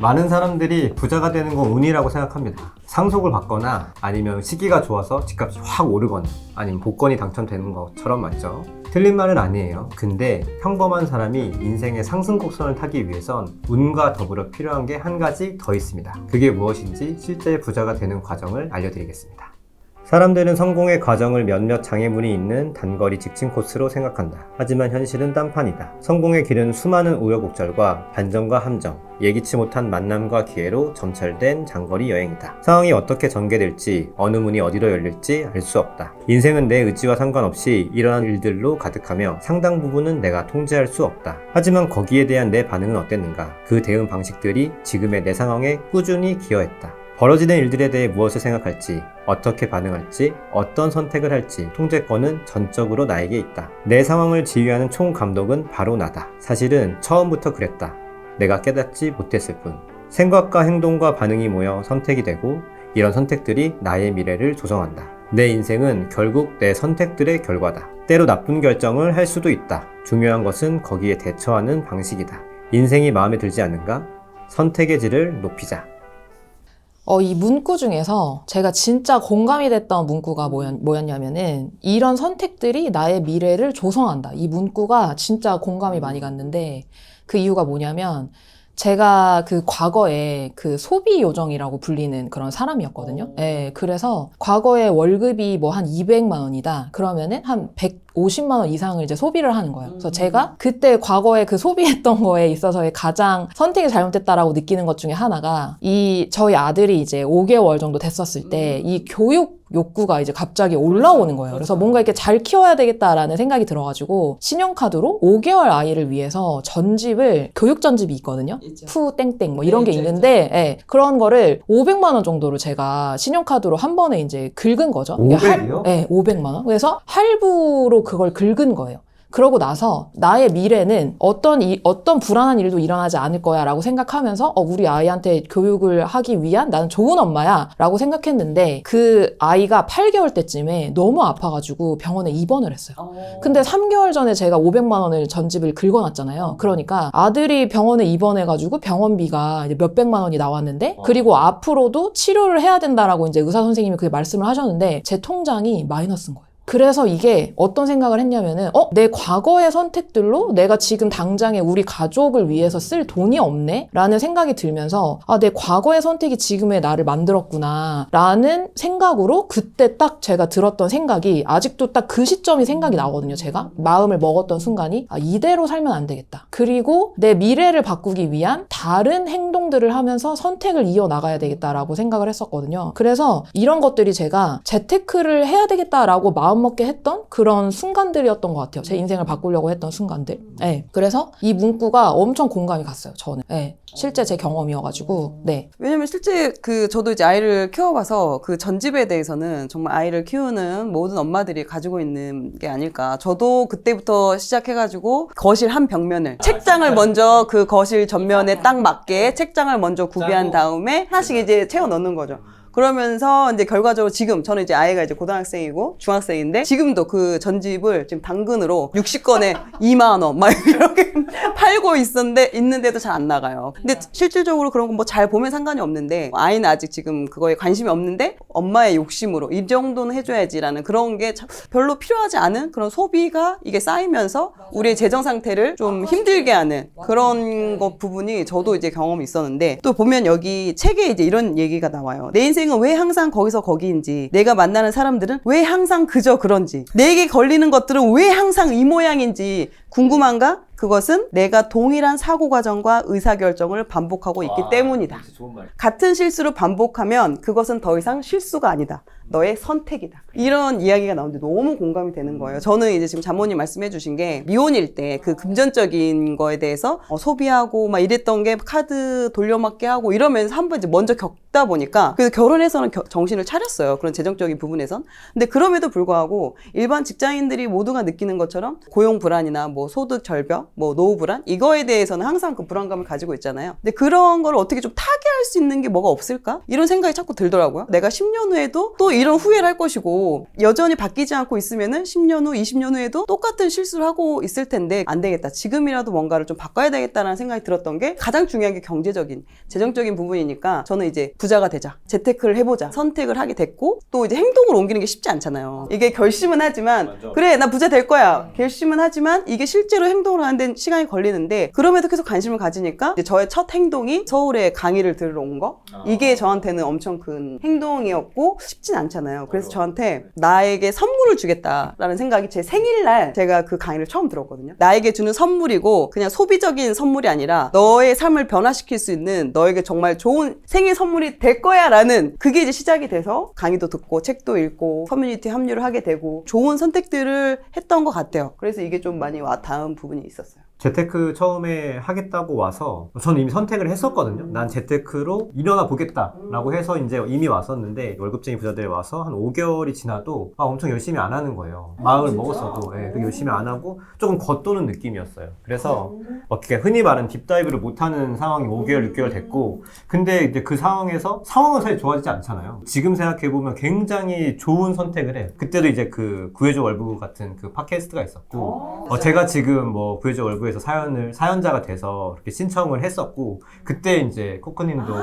많은 사람들이 부자가 되는 건 운이라고 생각합니다. 상속을 받거나 아니면 시기가 좋아서 집값이 확 오르거나 아니면 복권이 당첨되는 것처럼 맞죠? 틀린 말은 아니에요. 근데 평범한 사람이 인생의 상승 곡선을 타기 위해선 운과 더불어 필요한 게 한 가지 더 있습니다. 그게 무엇인지 실제 부자가 되는 과정을 알려드리겠습니다. 사람들은 성공의 과정을 몇몇 장애물이 있는 단거리 직진 코스로 생각한다. 하지만 현실은 딴판이다. 성공의 길은 수많은 우여곡절과 반전과 함정, 예기치 못한 만남과 기회로 점철된 장거리 여행이다. 상황이 어떻게 전개될지, 어느 문이 어디로 열릴지 알 수 없다. 인생은 내 의지와 상관없이 일어난 일들로 가득하며 상당 부분은 내가 통제할 수 없다. 하지만 거기에 대한 내 반응은 어땠는가? 그 대응 방식들이 지금의 내 상황에 꾸준히 기여했다. 벌어지는 일들에 대해 무엇을 생각할지, 어떻게 반응할지, 어떤 선택을 할지 통제권은 전적으로 나에게 있다. 내 상황을 지휘하는 총 감독은 바로 나다. 사실은 처음부터 그랬다. 내가 깨닫지 못했을 뿐. 생각과 행동과 반응이 모여 선택이 되고 이런 선택들이 나의 미래를 조성한다. 내 인생은 결국 내 선택들의 결과다. 때로 나쁜 결정을 할 수도 있다. 중요한 것은 거기에 대처하는 방식이다. 인생이 마음에 들지 않는가? 선택의 질을 높이자. 어, 이 문구 중에서 제가 진짜 공감이 됐던 문구가 뭐였, 뭐였 냐면은 이런 선택들이 나의 미래를 조성한다. 이 문구가 진짜 공감이 많이 갔는데 그 이유가 뭐냐면 제가 그 과거에 그 소비 요정이라고 불리는 그런 사람이었거든요. 예, 그래서 과거에 월급이 뭐 한 200만 원이다. 그러면은 한 150만 원 이상을 이제 소비를 하는 거예요. 그래서 제가 그때 과거에 그 소비했던 거에 있어서의 가장 선택이 잘못됐다라고 느끼는 것 중에 하나가 이 저희 아들이 이제 5개월 정도 됐었을 때 이 교육 욕구가 이제 갑자기 올라오는 거예요. 그래서 뭔가 이렇게 잘 키워야 되겠다라는 생각이 들어가지고 신용카드로 5개월 아이를 위해서 전집을 교육 전집이 있거든요. 푸 땡땡 뭐 이런 게 있는데 예, 그런 거를 500만 원 정도로 제가 신용카드로 한 번에 이제 긁은 거죠. 500 이요? 네, 500만 원. 그래서 할부로 그걸 긁은 거예요. 그러고 나서 나의 미래는 어떤 이, 어떤 불안한 일도 일어나지 않을 거야라고 생각하면서 어, 우리 아이한테 교육을 하기 위한 나는 좋은 엄마야라고 생각했는데 그 아이가 8개월 때쯤에 너무 아파가지고 병원에 입원을 했어요. 근데 3개월 전에 제가 500만 원을 전집을 긁어놨잖아요. 그러니까 아들이 병원에 입원해가지고 병원비가 이제 몇백만 원이 나왔는데 그리고 앞으로도 치료를 해야 된다라고 이제 의사 선생님이 그게 말씀을 하셨는데 제 통장이 마이너스인 거예요. 그래서 이게 어떤 생각을 했냐면은 어? 내 과거의 선택들로 내가 지금 당장에 우리 가족을 위해서 쓸 돈이 없네? 라는 생각이 들면서 아, 내 과거의 선택이 지금의 나를 만들었구나 라는 생각으로 그때 딱 제가 들었던 생각이 아직도 딱 그 시점이 생각이 나거든요, 제가. 마음을 먹었던 순간이 아, 이대로 살면 안 되겠다. 그리고 내 미래를 바꾸기 위한 다른 행동들을 하면서 선택을 이어나가야 되겠다라고 생각을 했었거든요. 그래서 이런 것들이 제가 재테크를 해야 되겠다라고 마음 먹게 했던 그런 순간들이었던 것 같아요. 제 인생을 바꾸려고 했던 순간들. 네. 그래서 이 문구가 엄청 공감이 갔어요, 저는. 네. 실제 제 경험이어가지고, 네. 왜냐면 실제 그 저도 이제 아이를 키워봐서 그 전집에 대해서는 정말 아이를 키우는 모든 엄마들이 가지고 있는 게 아닐까. 저도 그때부터 시작해가지고 거실 한 벽면을 책장을 먼저 그 거실 전면에 딱 맞게 책장을 먼저 구비한 다음에 하나씩 이제 채워 넣는 거죠. 그러면서 이제 결과적으로 지금 저는 이제 아이가 이제 고등학생이고 중학생인데 지금도 그 전집을 지금 당근으로 60건에 2만 원 막 이렇게 팔고 있었는데 있는데도 잘 안 나가요. 근데 실질적으로 그런 거뭐잘 보면 상관이 없는데 아이는 아직 지금 그거에 관심이 없는데 엄마의 욕심으로 이 정도는 해줘야지라는 그런 게참 별로 필요하지 않은 그런 소비가 이게 쌓이면서 우리의 재정 상태를 좀 힘들게 하는 그런 것 부분이 저도 이제 경험이 있었는데 또 보면 여기 책에 이제 이런 얘기가 나와요. 내 인생 은 왜 항상 거기서 거기인지 내가 만나는 사람들은 왜 항상 그저 그런지 내게 걸리는 것들은 왜 항상 이 모양인지 궁금한가? 그것은 내가 동일한 사고 과정과 의사 결정을 반복하고 있기 때문이다. 같은 실수를 반복하면 그것은 더 이상 실수가 아니다. 너의 선택이다. 이런 이야기가 나오는데 너무 공감이 되는 거예요. 저는 이제 지금 자모님 말씀해 주신 게 미혼일 때 그 금전적인 거에 대해서 어, 소비하고 막 이랬던 게 카드 돌려막기 하고 이러면서 한번 이제 먼저 겪다 보니까 그래서 결혼해서는 겨- 정신을 차렸어요. 그런 재정적인 부분에선. 근데 그럼에도 불구하고 일반 직장인들이 모두가 느끼는 것처럼 고용 불안이나 뭐 소득 절벽, 뭐 노후 불안 이거에 대해서는 항상 그 불안감을 가지고 있잖아요. 근데 그런 걸 어떻게 좀 타개할 수 있는 게 뭐가 없을까? 이런 생각이 자꾸 들더라고요. 내가 10년 후에도 또 이런 후회를 할 것이고 여전히 바뀌지 않고 있으면은 10년 후, 20년 후에도 똑같은 실수를 하고 있을 텐데 안 되겠다. 지금이라도 뭔가를 좀 바꿔야 되겠다라는 생각이 들었던 게 가장 중요한 게 경제적인, 재정적인 부분이니까 저는 이제 부자가 되자. 재테크를 해 보자. 선택을 하게 됐고 또 이제 행동으로 옮기는 게 쉽지 않잖아요. 이게 결심은 하지만 그래 나 부자 될 거야. 결심은 하지만 이게 실제로 행동을 하는 데는 시간이 걸리는데 그럼에도 계속 관심을 가지니까 이제 저의 첫 행동이 서울에 강의를 들으러 온 거. 이게 저한테는 엄청 큰 행동이었고 쉽진 않잖아요. 그래서 저한테 나에게 선물을 주겠다라는 생각이 제 생일날 제가 그 강의를 처음 들었거든요. 나에게 주는 선물이고 그냥 소비적인 선물이 아니라 너의 삶을 변화시킬 수 있는 너에게 정말 좋은 생일 선물이 될 거야라는 그게 이제 시작이 돼서 강의도 듣고 책도 읽고 커뮤니티 합류를 하게 되고 좋은 선택들을 했던 것 같아요. 그래서 이게 좀 많이 와 닿은 부분이 있었어요. 재테크 처음에 하겠다고 와서 저는 이미 선택을 했었거든요. 난 재테크로 일어나 보겠다라고 해서 이제 이미 왔었는데 월급쟁이 부자들이 와서 한 5개월이 지나도 막 엄청 열심히 안 하는 거예요. 마음을 먹었어도 예, 열심히 안 하고 조금 겉도는 느낌이었어요. 그래서 막 이렇게 흔히 말하는 딥다이브를 못하는 상황이 5개월, 6개월 됐고 근데 이제 그 상황에서 상황은 사실 좋아지지 않잖아요. 지금 생각해 보면 굉장히 좋은 선택을 해요. 그때도 이제 그 구해줘 월부 같은 그 팟캐스트가 있었고 어, 제가 지금 뭐 구해줘 월부 에서 사연을 사연자가 돼서 이렇게 신청을 했었고 그때 이제 코코님도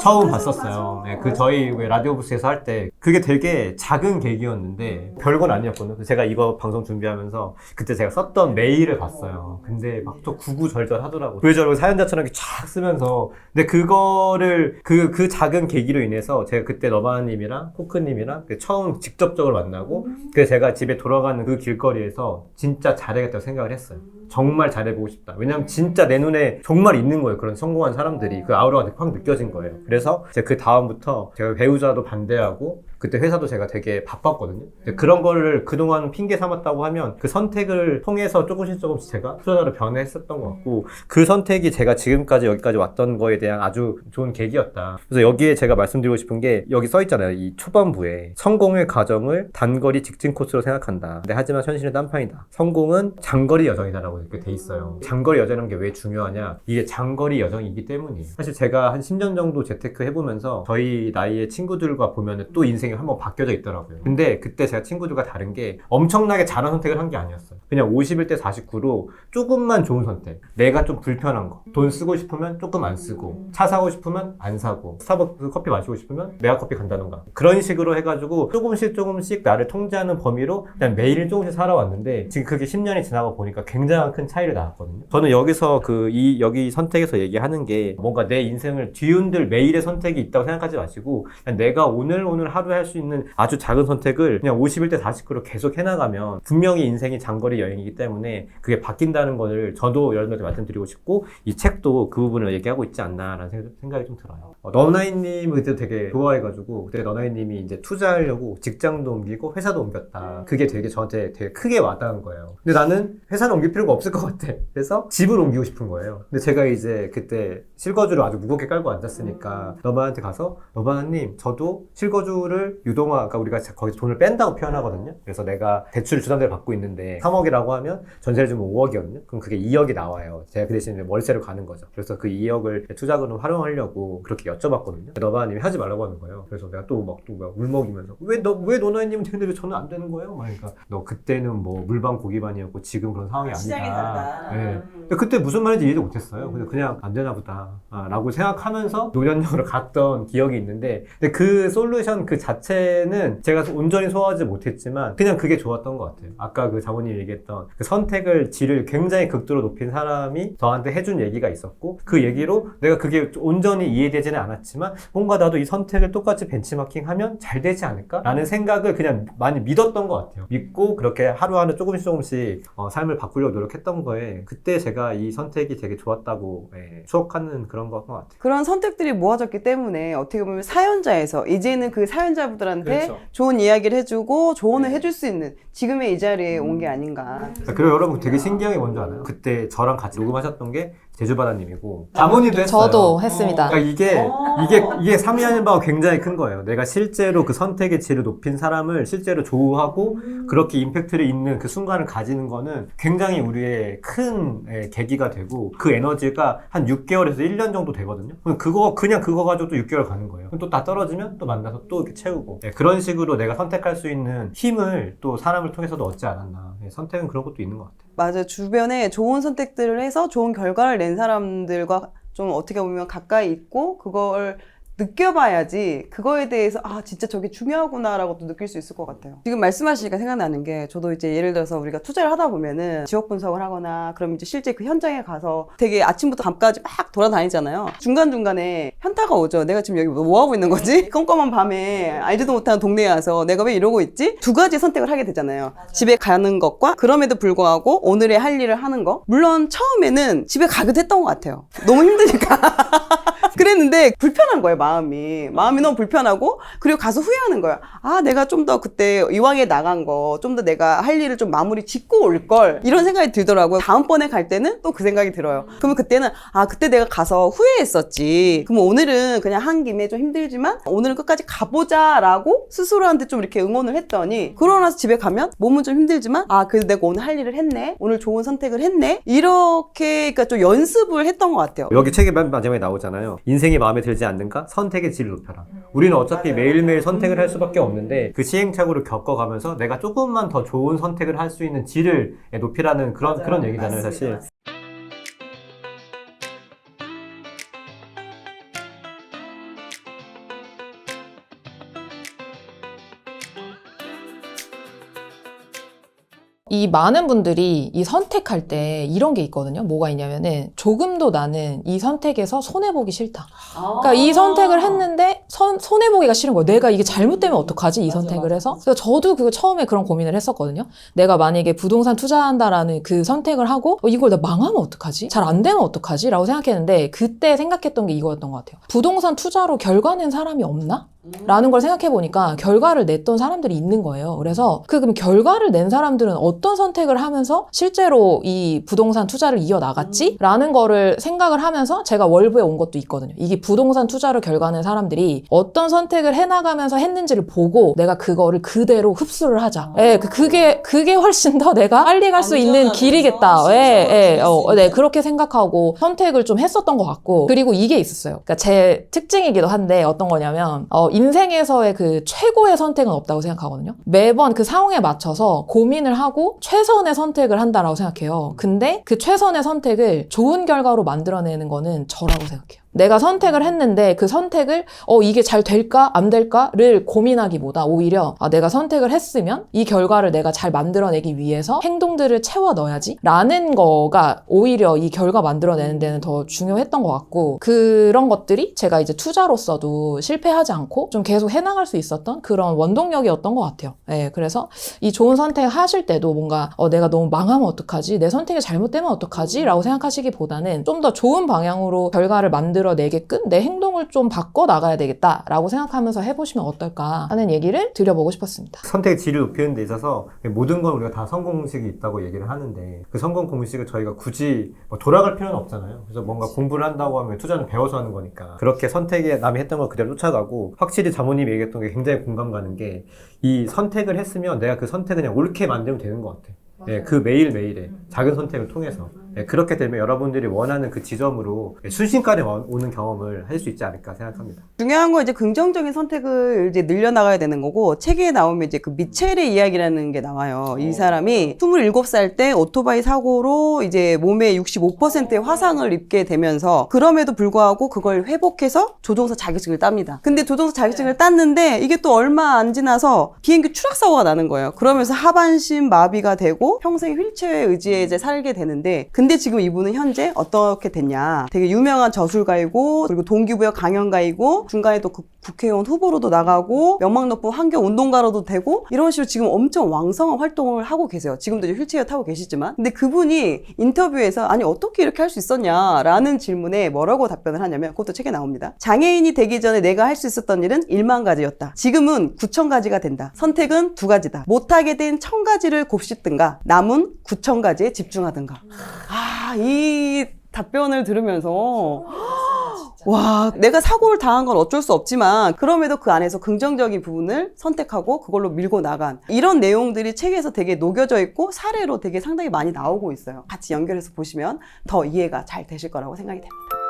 처음 봤었어요. 네, 그 저희 왜 라디오 부스에서 할 때 그게 되게 작은 계기였는데 별건 아니었거든요. 제가 이거 방송 준비하면서 그때 제가 썼던 메일을 봤어요. 근데 막 또 구구절절 하더라고. 구구절절 사연자처럼 이렇게 쫙 쓰면서 근데 그거를 그 그 작은 계기로 인해서 제가 그때 너바님이랑 코크님이랑 그 처음 직접적으로 만나고 그래서 제가 집에 돌아가는 그 길거리에서 진짜 잘해야겠다고 생각을 했어요. 정말 잘해보고 싶다. 왜냐면 진짜 내 눈에 정말 있는 거예요. 그런 성공한 사람들이. 그 아우라가 확 느껴진 거예요. 그래서 제가 그 다음부터 제가 배우자도 반대하고 그때 회사도 제가 되게 바빴거든요. 그런 거를 그동안 핑계 삼았다고 하면 그 선택을 통해서 조금씩 조금씩 제가 투자자로 변했었던 것 같고 그 선택이 제가 지금까지 여기까지 왔던 거에 대한 아주 좋은 계기였다. 그래서 여기에 제가 말씀드리고 싶은 게 여기 써 있잖아요. 이 초반부에 성공의 과정을 단거리 직진 코스로 생각한다. 근데 하지만 현실은 딴판이다. 성공은 장거리 여정이다라고 이렇게 돼 있어요. 장거리 여정이라는 게 왜 중요하냐? 이게 장거리 여정이기 때문이에요. 사실 제가 한 10년 정도 재테크 해보면서 저희 나이의 친구들과 보면은 또 인생이 한번 바뀌어져 있더라고요. 근데 그때 제가 친구들과 다른 게 엄청나게 잘한 선택을 한 게 아니었어요. 그냥 51대 49로 조금만 좋은 선택. 내가 좀 불편한 거. 돈 쓰고 싶으면 조금 안 쓰고. 차 사고 싶으면 안 사고. 스타벅스 커피 마시고 싶으면 메가 커피 간다던가. 그런 식으로 해가지고 조금씩 조금씩 나를 통제하는 범위로 그냥 매일 조금씩 살아왔는데 지금 그게 10년이 지나고 보니까 굉장한 큰 차이를 나왔거든요. 저는 여기서 그 이 여기 선택에서 얘기하는 게 뭔가 내 인생을 뒤흔들 매일의 선택이 있다고 생각하지 마시고 내가 오늘 오늘 하루에 할 수 있는 아주 작은 선택을 그냥 51대 49로 계속 해나가면 분명히 인생이 장거리 여행이기 때문에 그게 바뀐다는 것을 저도 여러분들한테 말씀드리고 싶고 이 책도 그 부분을 얘기하고 있지 않나라는 생각- 생각이 좀 들어요. 어, 너나이님을 그때 되게 좋아해가지고 그때 너나이님이 이제 투자하려고 직장도 옮기고 회사도 옮겼다. 그게 되게 저한테 되게 크게 와닿은 거예요. 근데 나는 회사는 옮길 필요가 없을 것 같아. 그래서 집을 옮기고 싶은 거예요. 근데 제가 이제 그때 실거주를 아주 무겁게 깔고 앉았으니까 너바한테 가서 너바님 저도 실거주를 유동화 그러니까 우리가 거기서 돈을 뺀다고 표현하거든요. 그래서 내가 대출 주담대를 받고 있는데 3억이라고 하면 전세를 주면 5억이거든요. 그럼 그게 2억이 나와요. 제가 그 대신에 월세를 가는 거죠. 그래서 그 2억을 투자금으로 활용하려고 그렇게 여쭤봤거든요. 너바님이 하지 말라고 하는 거예요. 그래서 내가 또 막또 울먹이면서 왜 너 왜 노나이님은 되는데 왜 저는 안 되는 거예요? 막 그러니까 너 그때는 뭐 물방 고기반이었고 지금 그런 상황이 아니다. 예. 근데 그때 무슨 말인지 이해도 못했어요. 근데 그냥 안 되나 보다. 아, 라고 생각하면서 노년역으로 갔던 기억이 있는데, 근데 그 솔루션 그 자 체는 제가 온전히 소화하지 못했지만, 그냥 그게 좋았던 것 같아요. 아까 그 자모님이 얘기했던 그 선택을 질을 굉장히 극도로 높인 사람이 저한테 해준 얘기가 있었고, 그 얘기로 내가 그게 온전히 이해되지는 않았지만, 뭔가 나도 이 선택을 똑같이 벤치마킹 하면 잘 되지 않을까? 라는 생각을 그냥 많이 믿었던 것 같아요. 믿고 그렇게 하루하루 조금씩 조금씩 어, 삶을 바꾸려고 노력했던 거에, 그때 제가 이 선택이 되게 좋았다고 예, 추억하는 그런 것 같아요. 그런 선택들이 모아졌기 때문에 어떻게 보면 사연자에서 이제는 그 사연자 분들한테 그렇죠. 좋은 이야기를 해주고 조언을 네. 해줄 수 있는 지금의 이 자리에 온 게 아닌가. 그리고 여러분 되게 신기한 게 뭔지 알아요? 그때 저랑 같이 녹음하셨던 게 제주바다님이고 자모님도 했어요. 저도 했습니다. 그러니까 이게 이게 이게 상의하는 바가 굉장히 큰 거예요. 내가 실제로 그 선택의 질을 높인 사람을 실제로 조우하고 그렇게 임팩트를 있는 그 순간을 가지는 거는 굉장히 우리의 큰 예, 계기가 되고 그 에너지가 한 6개월에서 1년 정도 되거든요. 그럼 그거 그냥 그거 가지고 또 6개월 가는 거예요. 또 다 떨어지면 또 만나서 또 이렇게 채우고 예, 그런 식으로 내가 선택할 수 있는 힘을 또 사람을 통해서도 얻지 않았나. 예, 선택은 그런 것도 있는 것 같아요. 맞아요. 주변에 좋은 선택들을 해서 좋은 결과를 낸 사람들과 좀 어떻게 보면 가까이 있고 그걸 느껴봐야지 그거에 대해서 아 진짜 저게 중요하구나라고 또 느낄 수 있을 것 같아요. 지금 말씀하시니까 생각나는 게 저도 이제 예를 들어서 우리가 투자를 하다 보면은 지역 분석을 하거나 그럼 이제 실제 그 현장에 가서 되게 아침부터 밤까지 막 돌아다니잖아요. 중간 중간에 현타가 오죠. 내가 지금 여기 뭐 하고 있는 거지? 껌껌한 밤에 알지도 못하는 동네에 와서 내가 왜 이러고 있지? 두 가지 선택을 하게 되잖아요. 집에 가는 것과 그럼에도 불구하고 오늘의 할 일을 하는 거. 물론 처음에는 집에 가기도 했던 것 같아요. 너무 힘드니까. 그랬는데 불편한 거예요 마음이. 마음이 너무 불편하고 그리고 가서 후회하는 거야. 아 내가 좀 더 그때 이왕에 나간 거 좀 더 내가 할 일을 좀 마무리 짓고 올 걸 이런 생각이 들더라고요. 다음번에 갈 때는 또 그 생각이 들어요. 그러면 그때는 아 그때 내가 가서 후회했었지. 그럼 오늘은 그냥 한 김에 좀 힘들지만 오늘은 끝까지 가보자 라고 스스로한테 좀 이렇게 응원을 했더니 그러고 나서 집에 가면 몸은 좀 힘들지만 아 그래도 내가 오늘 할 일을 했네. 오늘 좋은 선택을 했네. 이렇게 그러니까 좀 연습을 했던 것 같아요. 여기 책의 맨 마지막에 나오잖아요. 인생이 마음에 들지 않는가? 선택의 질을 높여라. 우리는 어차피 매일매일 선택을 할 수밖에 없는데 그 시행착오를 겪어가면서 내가 조금만 더 좋은 선택을 할 수 있는 질을 높이라는 그런 그런 얘기잖아요, 사실. 이 많은 분들이 이 선택할 때 이런 게 있거든요. 뭐가 있냐면은 조금도 나는 이 선택에서 손해보기 싫다. 그러니까 이 선택을 했는데 선, 손해보기가 싫은 거예요. 내가 이게 잘못되면 어떡하지? 이 선택을 해서. 그래서 저도 그 처음에 그런 고민을 했었거든요. 내가 만약에 부동산 투자한다라는 그 선택을 하고 어, 이걸 나 망하면 어떡하지? 잘 안 되면 어떡하지? 라고 생각했는데 그때 생각했던 게 이거였던 것 같아요. 부동산 투자로 결과 낸 사람이 없나? 라는 걸 생각해 보니까 결과를 냈던 사람들이 있는 거예요. 그래서 그 그럼 결과를 낸 사람들은 어떤 선택을 하면서 실제로 이 부동산 투자를 이어 나갔지? 라는 거를 생각을 하면서 제가 월부에 온 것도 있거든요. 이게 부동산 투자로 결과 낸 사람들이 어떤 선택을 해 나가면서 했는지를 보고 내가 그거를 그대로 흡수를 하자. 예, 그- 그게 그게 훨씬 더 내가 빨리 갈 수 있는 길이겠다. 예, 예, 어, 네, 그렇게 생각하고 선택을 좀 했었던 것 같고 그리고 이게 있었어요. 그러니까 제 특징이기도 한데 어떤 거냐면 어, 인생에서의 그 최고의 선택은 없다고 생각하거든요. 매번 그 상황에 맞춰서 고민을 하고 최선의 선택을 한다라고 생각해요. 근데 그 최선의 선택을 좋은 결과로 만들어내는 거는 저라고 생각해요. 내가 선택을 했는데 그 선택을 어 이게 잘 될까? 안 될까를 고민하기보다 오히려 아, 내가 선택을 했으면 이 결과를 내가 잘 만들어내기 위해서 행동들을 채워 넣어야지? 라는 거가 오히려 이 결과 만들어내는 데는 더 중요했던 것 같고 그런 것들이 제가 이제 투자로서도 실패하지 않고 좀 계속 해나갈 수 있었던 그런 원동력이었던 것 같아요. 예, 그래서 이 좋은 선택 하실 때도 뭔가 어, 내가 너무 망하면 어떡하지? 내 선택이 잘못되면 어떡하지? 라고 생각하시기보다는 좀 더 좋은 방향으로 결과를 만들어 내게끔 내 행동을 좀 바꿔 나가야 되겠다라고 생각하면서 해보시면 어떨까 하는 얘기를 드려보고 싶었습니다. 선택의 질을 높이는 데 있어서 모든 건 우리가 다 성공 공식이 있다고 얘기를 하는데 그 성공 공식을 저희가 굳이 뭐 돌아갈 필요는 없잖아요. 그래서 뭔가 공부를 한다고 하면 투자는 배워서 하는 거니까 그렇게 선택에 남이 했던 걸 그대로 쫓아가고 확실히 자모님이 얘기했던 게 굉장히 공감 가는 게 이 선택을 했으면 내가 그 선택을 그냥 옳게 만들면 되는 것 같아. 예, 그 매일매일의 작은 선택을 통해서 예, 그렇게 되면 여러분들이 원하는 그 지점으로 예, 순식간에 와- 오는 경험을 할 수 있지 않을까 생각합니다. 중요한 건 이제 긍정적인 선택을 이제 늘려나가야 되는 거고 책에 나오면 이제 그 미첼의 이야기라는 게 나와요. 이 사람이 27살 때 오토바이 사고로 이제 몸에 65%의 화상을 입게 되면서 그럼에도 불구하고 그걸 회복해서 조종사 자격증을 땁니다. 근데 조종사 자격증을 땄는데 이게 또 얼마 안 지나서 비행기 추락 사고가 나는 거예요. 그러면서 하반신 마비가 되고 평생 휠체어에 의지해 이제 살게 되는데 근데 지금 이분은 현재 어떻게 됐냐? 되게 유명한 저술가이고 그리고 동기부여 강연가이고 중간에 또 그 국회의원 후보로도 나가고 명망 높은 환경 운동가로도 되고 이런 식으로 지금 엄청 왕성한 활동을 하고 계세요. 지금도 이제 휠체어 타고 계시지만 근데 그분이 인터뷰에서 아니 어떻게 이렇게 할 수 있었냐라는 질문에 뭐라고 답변을 하냐면 그것도 책에 나옵니다. 장애인이 되기 전에 내가 할 수 있었던 일은 1만 가지였다. 지금은 9천 가지가 된다. 선택은 두 가지다. 못하게 된 천 가지를 곱씹든가 남은 9천 가지에 집중하든가. 아, 이 답변을 들으면서 와, 내가 사고를 당한 건 어쩔 수 없지만 그럼에도 그 안에서 긍정적인 부분을 선택하고 그걸로 밀고 나간 이런 내용들이 책에서 되게 녹여져 있고 사례로 되게 상당히 많이 나오고 있어요. 같이 연결해서 보시면 더 이해가 잘 되실 거라고 생각이 됩니다.